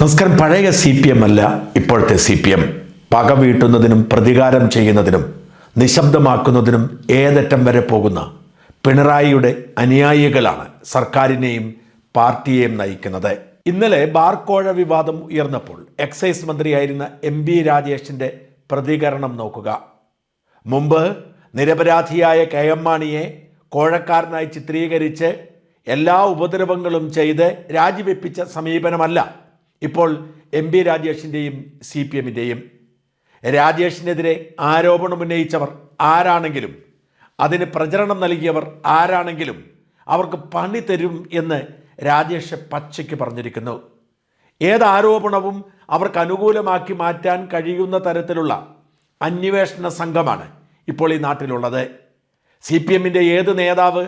നമസ്കാരം. പഴയ C P M അല്ല ഇപ്പോഴത്തെ സി പി എം. പക വീട്ടുന്നതിനും പ്രതികാരം ചെയ്യുന്നതിനും നിശബ്ദമാക്കുന്നതിനും ഏതറ്റം വരെ പോകുന്ന പിണറായിയുടെ അനുയായികളാണ് സർക്കാരിനെയും പാർട്ടിയെയും നയിക്കുന്നത്. ഇന്നലെ ബാർക്കോഴ വിവാദം ഉയർന്നപ്പോൾ എക്സൈസ് മന്ത്രിയായിരുന്ന എം ബി രാജേഷിന്റെ പ്രതികരണം നോക്കുക. മുമ്പ് നിരപരാധിയായ കെ എം മാണിയെ കോഴക്കാരനായി ചിത്രീകരിച്ച് എല്ലാ ഉപദ്രവങ്ങളും ചെയ്ത് രാജിവെപ്പിച്ച സമീപനമല്ല ഇപ്പോൾ എം പി രാജേഷിന്റെയും സി പി എമ്മിന്റെയും രാജേഷിനെതിരെ ആരോപണം ഉന്നയിച്ചവർ ആരാണെങ്കിലും അതിന് പ്രചരണം നൽകിയവർ ആരാണെങ്കിലും അവർക്ക് പണി തരും എന്ന് രാജേഷ് പച്ചയ്ക്ക് പറഞ്ഞിരിക്കുന്നു. ഏത് ആരോപണവും അവർക്ക് അനുകൂലമാക്കി മാറ്റാൻ കഴിയുന്ന തരത്തിലുള്ള അന്വേഷണ സംഘമാണ് ഇപ്പോൾ ഈ നാട്ടിലുള്ളത്. സി പി എമ്മിന്റെ ഏത് നേതാവ്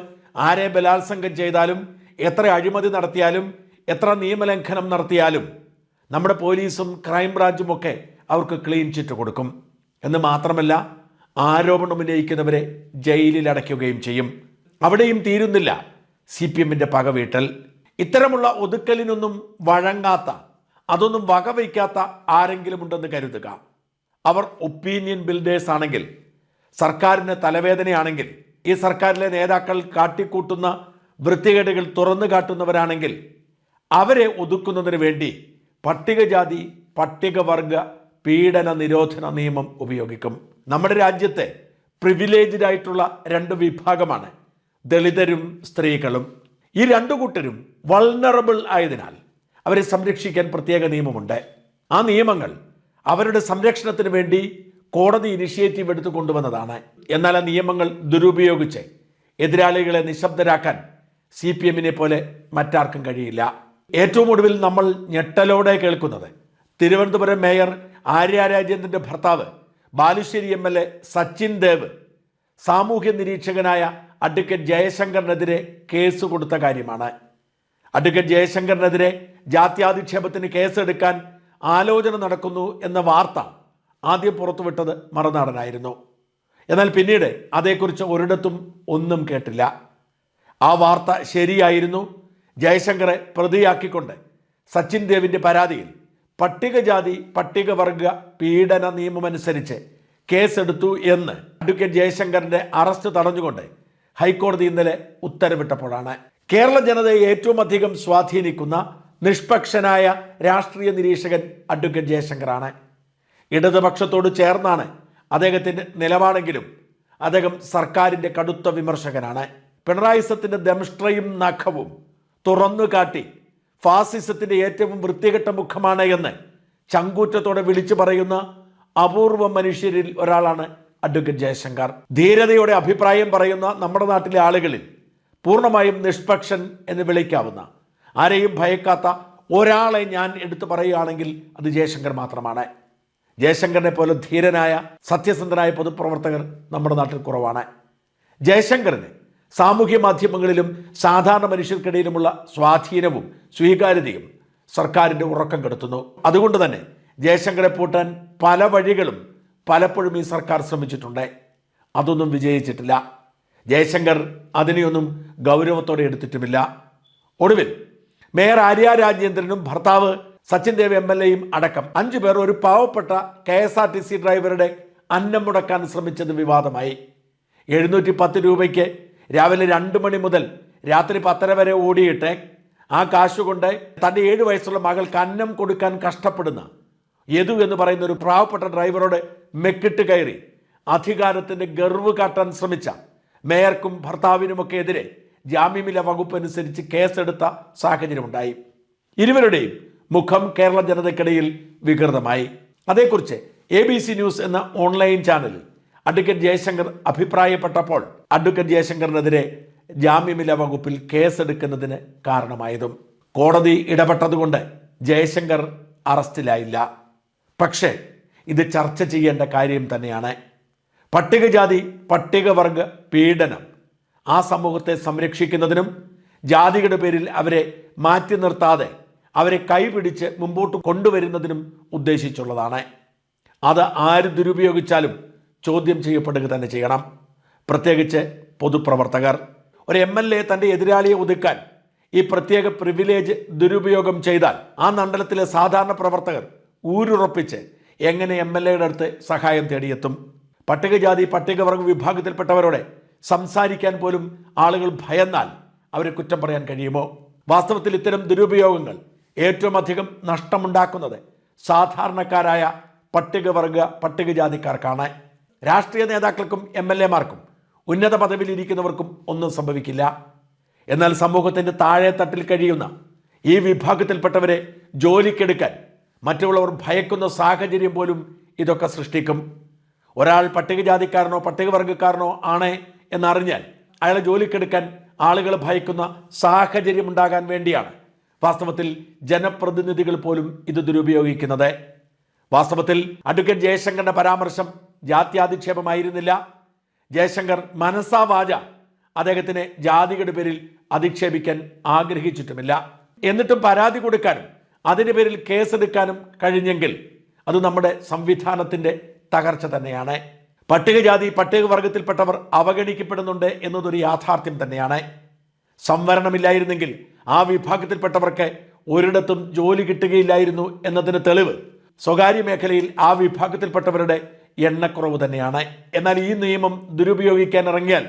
ആരെ ബലാത്സംഗം ചെയ്താലും എത്ര അഴിമതി നടത്തിയാലും എത്ര നിയമലംഘനം നടത്തിയാലും നമ്മുടെ പോലീസും ക്രൈം ബ്രാഞ്ചും ഒക്കെ അവർക്ക് ക്ലീൻ ചിറ്റ് കൊടുക്കും. എന്ന് മാത്രമല്ല ആരോപണം ഉന്നയിക്കുന്നവരെ ജയിലിൽ അടയ്ക്കുകയും ചെയ്യും. അവിടെയും തീരുന്നില്ല സി പി എമ്മിന്റെ പകവീട്ടൽ ഇത്തരമുള്ള ഒതുക്കലിനൊന്നും വഴങ്ങാത്ത അതൊന്നും വകവയ്ക്കാത്ത ആരെങ്കിലും ഉണ്ടെന്ന് കരുതുക. അവർ ഒപ്പീനിയൻ ബിൽഡേഴ്സ് ആണെങ്കിൽ സർക്കാരിന് തലവേദനയാണെങ്കിൽ ഈ സർക്കാരിലെ നേതാക്കൾ കാട്ടിക്കൂട്ടുന്ന വൃത്തികേടുകൾ തുറന്നു കാട്ടുന്നവരാണെങ്കിൽ അവരെ ഒതുക്കുന്നതിന് വേണ്ടി പട്ടികജാതി പട്ടികവർഗ പീഡന നിരോധന നിയമം ഉപയോഗിക്കും. നമ്മുടെ രാജ്യത്തെ പ്രിവിലേജ്ഡ് ആയിട്ടുള്ള രണ്ട് വിഭാഗമാണ് ദളിതരും സ്ത്രീകളും. ഈ രണ്ടു കൂട്ടരും വൾണറബിൾ ആയതിനാൽ അവരെ സംരക്ഷിക്കാൻ പ്രത്യേക നിയമമുണ്ട്. ആ നിയമങ്ങൾ അവരുടെ സംരക്ഷണത്തിന് വേണ്ടി കോടതി ഇനിഷ്യേറ്റീവ് എടുത്തു കൊണ്ടുവന്നതാണ്. എന്നാൽ ആ നിയമങ്ങൾ ദുരുപയോഗിച്ച് എതിരാളികളെ നിശബ്ദരാക്കാൻ സി പി എമ്മിനെ പോലെ മറ്റാർക്കും കഴിയില്ല. ഏറ്റവും ഒടുവിൽ നമ്മൾ ഞെട്ടലോടെ കേൾക്കുന്നത് തിരുവനന്തപുരം മേയർ ആര്യ രാജേന്ദ്രന്റെ ഭർത്താവ് Balussery M L A Sachin Dev സാമൂഹ്യ നിരീക്ഷകനായ അഡ്വക്കേറ്റ് ജയശങ്കറിനെതിരെ കേസ് കൊടുത്ത കാര്യമാണ്. അഡ്വക്കേറ്റ് ജയശങ്കറിനെതിരെ ജാത്യാധിക്ഷേപത്തിന് കേസെടുക്കാൻ ആലോചന നടക്കുന്നു എന്ന വാർത്ത ആദ്യം പുറത്തുവിട്ടത് മറുനാടനായിരുന്നു. എന്നാൽ പിന്നീട് അതേക്കുറിച്ച് ഒരിടത്തും ഒന്നും കേട്ടില്ല. ആ വാർത്ത ശരിയായിരുന്നു ജയശങ്കറെ പ്രതിയാക്കിക്കൊണ്ട് സച്ചിൻ ദേവിന്റെ പരാതിയിൽ പട്ടികജാതി പട്ടികവർഗ പീഡന നിയമമനുസരിച്ച് കേസെടുത്തു എന്ന് അഡ്വക്കേറ്റ് ജയശങ്കറിന്റെ അറസ്റ്റ് തടഞ്ഞുകൊണ്ട് ഹൈക്കോടതി ഇന്നലെ ഉത്തരവിട്ടപ്പോഴാണ്. കേരള ജനതയെ ഏറ്റവും അധികം സ്വാധീനിക്കുന്ന നിഷ്പക്ഷനായ രാഷ്ട്രീയ നിരീക്ഷകൻ അഡ്വക്കേറ്റ് ജയശങ്കറാണ്. ഇടതുപക്ഷത്തോട് ചേർന്നാണ് അദ്ദേഹത്തിന്റെ നിലപാടെങ്കിലും അദ്ദേഹം സർക്കാരിന്റെ കടുത്ത വിമർശകനാണ്. പിണറായി സത്തിന്റെ ദംഷ്ട്രയും നഖവും തുറന്നു കാട്ടി ഫാസിസത്തിന്റെ ഏറ്റവും വൃത്തികെട്ട മുഖമാണ് എന്ന് ചങ്കൂറ്റത്തോടെ വിളിച്ചു പറയുന്ന അപൂർവ മനുഷ്യരിൽ ഒരാളാണ് അഡ്വക്കേറ്റ് ജയശങ്കർ. ധീരതയുടെ അഭിപ്രായം പറയുന്ന നമ്മുടെ നാട്ടിലെ ആളുകളിൽ പൂർണമായും നിഷ്പക്ഷൻ എന്ന് വിളിക്കാവുന്ന ആരെയും ഭയക്കാത്ത ഒരാളെ ഞാൻ എടുത്തു പറയുകയാണെങ്കിൽ അത് ജയശങ്കർ മാത്രമാണ്. ജയശങ്കറിനെ പോലെ ധീരനായ സത്യസന്ധനായ പൊതുപ്രവർത്തകർ നമ്മുടെ നാട്ടിൽ കുറവാണ്. ജയശങ്കറിന് സാമൂഹ്യ മാധ്യമങ്ങളിലും സാധാരണ മനുഷ്യർക്കിടയിലുമുള്ള സ്വാധീനവും സ്വീകാര്യതയും സർക്കാരിന്റെ ഉറക്കം കെടുത്തുന്നു. അതുകൊണ്ട് തന്നെ ജയശങ്കറെ പൂട്ടാൻ പല വഴികളും പലപ്പോഴും ഈ സർക്കാർ ശ്രമിച്ചിട്ടുണ്ട്. അതൊന്നും വിജയിച്ചിട്ടില്ല. ജയശങ്കർ അതിനെയൊന്നും ഗൗരവത്തോടെ എടുത്തിട്ടുമില്ല. ഒടുവിൽ മേയർ ആര്യ രാജേന്ദ്രനും ഭർത്താവ് സച്ചിൻ ദേവ് എം എൽ എയും അടക്കം അഞ്ചു പേർ ഒരു പാവപ്പെട്ട K S R T C ഡ്രൈവറുടെ അന്നം മുടക്കാൻ ശ്രമിച്ചത് വിവാദമായി. എഴുന്നൂറ്റി പത്ത് രൂപയ്ക്ക് രാവിലെ രണ്ട് മണി മുതൽ രാത്രി പത്തര വരെ ഓടിയിട്ട് ആ കാശുകൊണ്ട് തന്റെ ഏഴ് വയസ്സുള്ള മകൾക്ക് അന്നം കൊടുക്കാൻ കഷ്ടപ്പെടുന്ന യദു എന്ന് പറയുന്ന ഒരു പ്രാവപ്പെട്ട ഡ്രൈവറോട് മെക്കിട്ട് കയറി അധികാരത്തിന്റെ ഗർവ് കാട്ടാൻ ശ്രമിച്ച മേയർക്കും ഭർത്താവിനുമൊക്കെ എതിരെ ജാമ്യമില വകുപ്പ് അനുസരിച്ച് കേസെടുത്ത സാഹചര്യമുണ്ടായി. ഇരുവരുടെയും മുഖം കേരള ജനതയ്ക്കിടയിൽ വികൃതമായി. അതേക്കുറിച്ച് എ ബി സി ന്യൂസ് എന്ന ഓൺലൈൻ ചാനലിൽ അഡ്വക്കേറ്റ് ജയശങ്കർ അഭിപ്രായപ്പെട്ടപ്പോൾ അഡ്വക്കേറ്റ് ജയശങ്കറിനെതിരെ ജാമ്യമില്ല വകുപ്പിൽ കേസെടുക്കുന്നതിന് കാരണമായതും. കോടതി ഇടപെട്ടതുകൊണ്ട് ജയശങ്കർ അറസ്റ്റിലായില്ല. പക്ഷേ ഇത് ചർച്ച ചെയ്യേണ്ട കാര്യം തന്നെയാണ്. പട്ടികജാതി പട്ടികവർഗ പീഡനം ആ സമൂഹത്തെ സംരക്ഷിക്കുന്നതിനും ജാതിയുടെ പേരിൽ അവരെ മാറ്റി നിർത്താതെ അവരെ കൈപിടിച്ച് മുമ്പോട്ട് കൊണ്ടുവരുന്നതിനും ഉദ്ദേശിച്ചുള്ളതാണ്. അത് ആര് ദുരുപയോഗിച്ചാലും ചോദ്യം ചെയ്യപ്പെടുക തന്നെ ചെയ്യണം. പ്രത്യേകിച്ച് പൊതുപ്രവർത്തകർ. ഒരു എം എൽ എ തന്റെ എതിരാളിയെ ഒതുക്കാൻ ഈ പ്രത്യേക പ്രിവിലേജ് ദുരുപയോഗം ചെയ്താൽ ആ മണ്ഡലത്തിലെ സാധാരണ പ്രവർത്തകർ ഊരുറപ്പിച്ച് എങ്ങനെ എം എൽ എയുടെ അടുത്ത് സഹായം തേടിയെത്തും? പട്ടികജാതി പട്ടികവർഗ വിഭാഗത്തിൽപ്പെട്ടവരോടെ സംസാരിക്കാൻ പോലും ആളുകൾ ഭയന്നാൽ അവരെ കുറ്റം പറയാൻ കഴിയുമോ? വാസ്തവത്തിൽ ഇത്തരം ദുരുപയോഗങ്ങൾ ഏറ്റവും അധികം നഷ്ടമുണ്ടാക്കുന്നത് സാധാരണക്കാരായ പട്ടികവർഗ പട്ടികജാതിക്കാർക്കാണ്. രാഷ്ട്രീയ നേതാക്കൾക്കും എം എൽ എമാർക്കും ഉന്നത പദവിയിലിരിക്കുന്നവർക്കും ഒന്നും സംഭവിക്കില്ല. എന്നാൽ സമൂഹത്തിന്റെ താഴെ തട്ടിൽ കഴിയുന്ന ഈ വിഭാഗത്തിൽപ്പെട്ടവരെ ജോലിക്കെടുക്കാൻ മറ്റുള്ളവർ ഭയക്കുന്ന സാഹചര്യം പോലും ഇതൊക്കെ സൃഷ്ടിക്കും. ഒരാൾ പട്ടികജാതിക്കാരനോ പട്ടികവർഗക്കാരനോ ആണ് എന്നറിഞ്ഞാൽ അയാളെ ജോലിക്കെടുക്കാൻ ആളുകൾ ഭയക്കുന്ന സാഹചര്യം ഉണ്ടാകാൻ വേണ്ടിയാണ് വാസ്തവത്തിൽ ജനപ്രതിനിധികൾ പോലും ഇത് ദുരുപയോഗിക്കുന്നത്. വാസ്തവത്തിൽ അഡ്വക്കേറ്റ് ജയശങ്കറിന്റെ പരാമർശം ജാത്യാധിക്ഷേപമായിരുന്നില്ല. ജയശങ്കർ മനസാവാച വാച അദ്ദേഹത്തിന് ജാതിയുടെ പേരിൽ അധിക്ഷേപിക്കാൻ ആഗ്രഹിച്ചിട്ടുമില്ല. എന്നിട്ടും പരാതി കൊടുക്കാനും അതിന്റെ പേരിൽ കേസെടുക്കാനും കഴിഞ്ഞെങ്കിൽ അത് നമ്മുടെ സംവിധാനത്തിന്റെ തകർച്ച തന്നെയാണ്. പട്ടികജാതി പട്ടികവർഗത്തിൽപ്പെട്ടവർ അവഗണിക്കപ്പെടുന്നുണ്ട് എന്നതൊരു യാഥാർത്ഥ്യം തന്നെയാണ്. സംവരണമില്ലായിരുന്നെങ്കിൽ ആ വിഭാഗത്തിൽപ്പെട്ടവർക്ക് ഒരിടത്തും ജോലി കിട്ടുകയില്ലായിരുന്നു എന്നതിന് തെളിവ് സ്വകാര്യ മേഖലയിൽ ആ വിഭാഗത്തിൽപ്പെട്ടവരുടെ എണ്ണക്കുറവ് തന്നെയാണ്. എന്നാൽ ഈ നിയമം ദുരുപയോഗിക്കാൻ ഇറങ്ങിയാൽ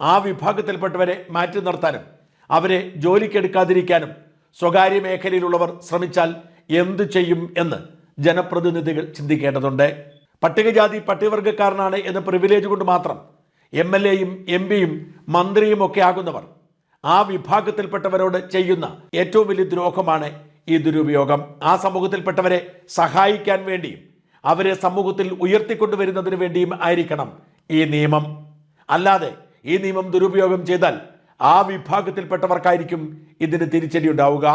ആ വിഭാഗത്തിൽപ്പെട്ടവരെ മാറ്റി നിർത്താനും അവരെ ജോലിക്കെടുക്കാതിരിക്കാനും സ്വകാര്യ മേഖലയിലുള്ളവർ ശ്രമിച്ചാൽ എന്തു ചെയ്യും എന്ന് ജനപ്രതിനിധികൾ ചിന്തിക്കേണ്ടതുണ്ട്. പട്ടികജാതി പട്ടികവർഗക്കാരനാണ് എന്ന പ്രിവിലേജ് കൊണ്ട് മാത്രം എം എൽ എയും എം പിയും മന്ത്രിയും ഒക്കെ ആകുന്നവർ ആ വിഭാഗത്തിൽപ്പെട്ടവരോട് ചെയ്യുന്ന ഏറ്റവും വലിയ ദ്രോഹമാണ് ഈ ദുരുപയോഗം. ആ സമൂഹത്തിൽപ്പെട്ടവരെ സഹായിക്കാൻ വേണ്ടിയും അവരെ സമൂഹത്തിൽ ഉയർത്തിക്കൊണ്ടുവരുന്നതിന് വേണ്ടിയും ആയിരിക്കണം ഈ നിയമം. അല്ലാതെ ഈ നിയമം ദുരുപയോഗം ചെയ്താൽ ആ വിഭാഗത്തിൽപ്പെട്ടവർക്കായിരിക്കും ഇതിന് തിരിച്ചടി ഉണ്ടാവുക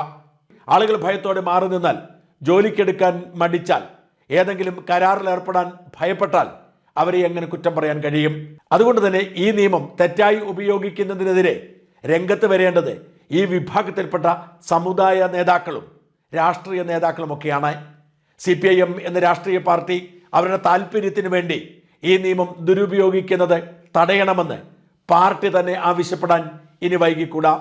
ആളുകൾ ഭയത്തോടെ മാറി നിന്നാൽ ജോലിക്കെടുക്കാൻ മടിച്ചാൽ ഏതെങ്കിലും കരാറിൽ ഏർപ്പെടാൻ ഭയപ്പെട്ടാൽ അവരെ എങ്ങനെ കുറ്റം പറയാൻ കഴിയും? അതുകൊണ്ട് തന്നെ ഈ നിയമം തെറ്റായി ഉപയോഗിക്കുന്നതിനെതിരെ രംഗത്ത് വരേണ്ടത് ഈ വിഭാഗത്തിൽപ്പെട്ട സമുദായ നേതാക്കളും രാഷ്ട്രീയ നേതാക്കളുമൊക്കെയാണ്. സി പി ഐ എം എന്ന രാഷ്ട്രീയ പാർട്ടി അവരുടെ താല്പര്യത്തിന് വേണ്ടി ഈ നിയമം ദുരുപയോഗിക്കുന്നത് തടയണമെന്ന് പാർട്ടി തന്നെ ആവശ്യപ്പെടാൻ ഇനി വൈകിക്കൂടാ.